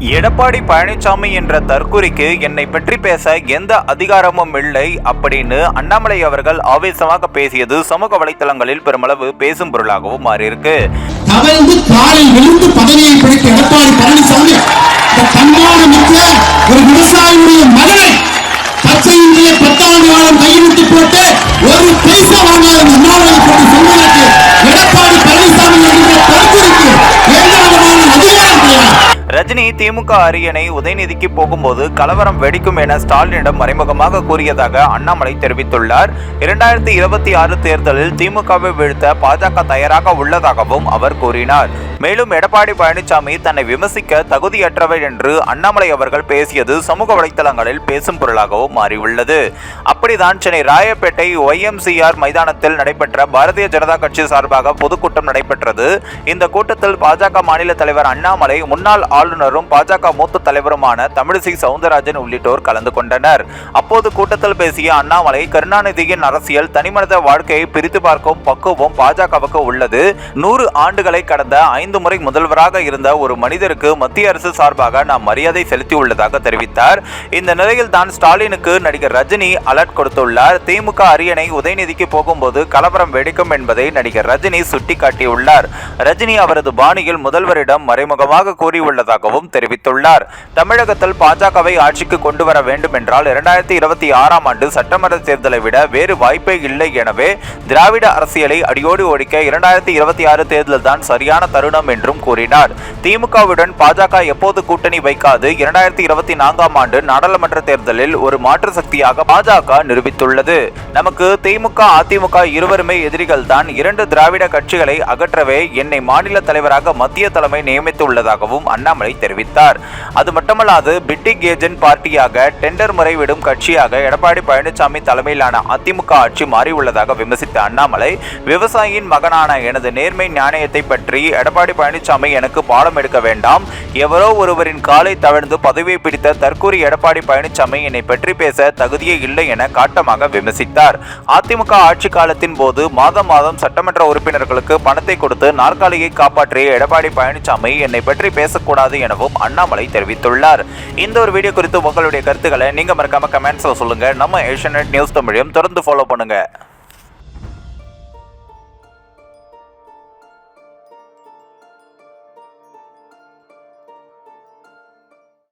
எடப்பாடி பழனிசாமி என்ற தற்குறிக்கு என்னை பற்றி பேச எந்த அதிகாரமும் இல்லை அப்படின்னு அண்ணாமலை அவர்கள் ஆவேசமாக பேசியது சமூக வலைதளங்களில் பெருமளவு பேசும் பொருளாகவும் மாறியிருக்கு. தவழ்ந்து காலில் விழுந்து பதவியை பிடித்த எடப்பாடி பழனிசாமி இந்த ஒரு விவசாயியுடைய மகனை பச்சை இந்திய பத்தாண்டு காலம் கையெழுத்து போட்டு ஒரு பைசா வாங்காத ரஜினி திமுக அரியணை உதயநிதிக்கு போகும்போது கலவரம் வெடிக்கும் என ஸ்டாலினிடம் மறைமுகமாக கூறியதாக அண்ணாமலை தெரிவித்துள்ளார். இரண்டாயிரத்தி இருபத்தி ஆறு தேர்தலில் திமுகவை வீழ்த்த பாஜக தயாராக உள்ளதாகவும் அவர் கூறினார். மேலும் எடப்பாடி பழனிசாமி தன்னை விமர்சிக்க தகுதியற்றவர் என்று அண்ணாமலை அவர்கள் பேசியது சமூக வலைதளங்களில் பேசும் பொருளாகவும் மாறியுள்ளது. அப்படிதான் சென்னை ராயப்பேட்டை ஒய்எம்சிஆர் மைதானத்தில் நடைபெற்ற பாரதிய ஜனதா கட்சி சார்பாக பொதுக்கூட்டம் நடைபெற்றது. இந்த கூட்டத்தில் பாஜக மாநில தலைவர் அண்ணாமலை முன்னாள் ஆளுநர் ஆளுநரும் பாஜக மூத்த தலைவருமான தமிழிசை சவுந்தரராஜன் உள்ளிட்டோர் கலந்து கொண்டனர். அப்போது கூட்டத்தில் பேசிய அண்ணாமலை கருணாநிதியின் அரசியல் தனிமனித வாழ்க்கையை பிரித்து பார்க்கும் பக்குவம் பாஜகவுக்கு உள்ளது. நூறு ஆண்டுகளை கடந்த ஐந்து முறை முதல்வராக இருந்த ஒரு மனிதருக்கு மத்திய அரசு சார்பாக நாம் மரியாதை செலுத்தியுள்ளதாக தெரிவித்தார். இந்த நிலையில் தான் ஸ்டாலினுக்கு நடிகர் ரஜினி அலர்ட் கொடுத்துள்ளார். திமுக அரியணை உதயநிதிக்கு போகும்போது கலவரம் வெடிக்கும் என்பதை நடிகர் ரஜினி சுட்டிக்காட்டியுள்ளார். ரஜினி அவரது பாணியில் முதல்வரிடம் மறைமுகமாக கூறியுள்ளதாகவும் தெரிவித்துள்ளார். தமிழகத்தில் பாஜகவை ஆட்சிக்கு கொண்டு வர வேண்டும் என்றால் இரண்டாயிரத்தி இருபத்தி ஆறாம் ஆண்டு சட்டமன்ற தேர்தலை விட வேறு வாய்ப்பே இல்லை எனவே திராவிட அரசியலை அடியோடு ஒழிக்க இரண்டாயிரத்தி இருபத்தி ஆறு தேர்தல் தான் சரியான தருணம் என்றும் கூறினார். திமுகவுடன் பாஜக எப்போது கூட்டணி வைக்காது இரண்டாயிரத்தி இருபத்தி நான்காம் ஆண்டு நாடாளுமன்ற தேர்தலில் ஒரு மாற்று சக்தியாக பாஜக நிரூபித்துள்ளது. நமக்கு திமுக அதிமுக இருவருமே எதிரிகள் தான். இரண்டு திராவிட கட்சிகளை அகற்றவே என்னை மாநில தலைவராக மத்திய தலைமை நியமித்துள்ளதாகவும் அண்ணாமலை தெரிவித்தார். அது மட்டுமல்லாது பிட்டிக் ஏஜென்ட் பார்ட்டியாக டெண்டர் முறைவிடும் கட்சியாக எடப்பாடி பழனிசாமி தலைமையிலான அதிமுக ஆட்சி மாறியுள்ளதாக விமர்சித்த அண்ணாமலை விவசாயியின் மகனான எனது நேர்மை நாணயத்தை பற்றி எடப்பாடி பழனிசாமி எனக்கு பாடம் எடுக்க வேண்டாம். எவரோ ஒருவரின் காலை தவிழ்ந்து பதவியை பிடித்த தற்கூறி எடப்பாடி பழனிசாமி என்னை பற்றி பேச தகுதியே இல்லை என காட்டமாக விமர்சித்தார். அதிமுக ஆட்சி காலத்தின் போது மாதம் மாதம் சட்டமன்ற உறுப்பினர்களுக்கு பணத்தை கொடுத்து நாற்காலியை காப்பாற்றிய எடப்பாடி பழனிசாமி என்னை பற்றி பேசக்கூடாது என எனவும் அண்ணாமலை தெரிவித்துள்ளார். இந்த ஒரு வீடியோ குறித்து உங்களுடைய கருத்துக்களை நீங்க மறக்காம கமெண்ட்ஸ்ல சொல்லுங்க. நம்ம ஏஷியநெட் நியூஸ் தமிழையும் தொடர்ந்து ஃபாலோ பண்ணுங்க.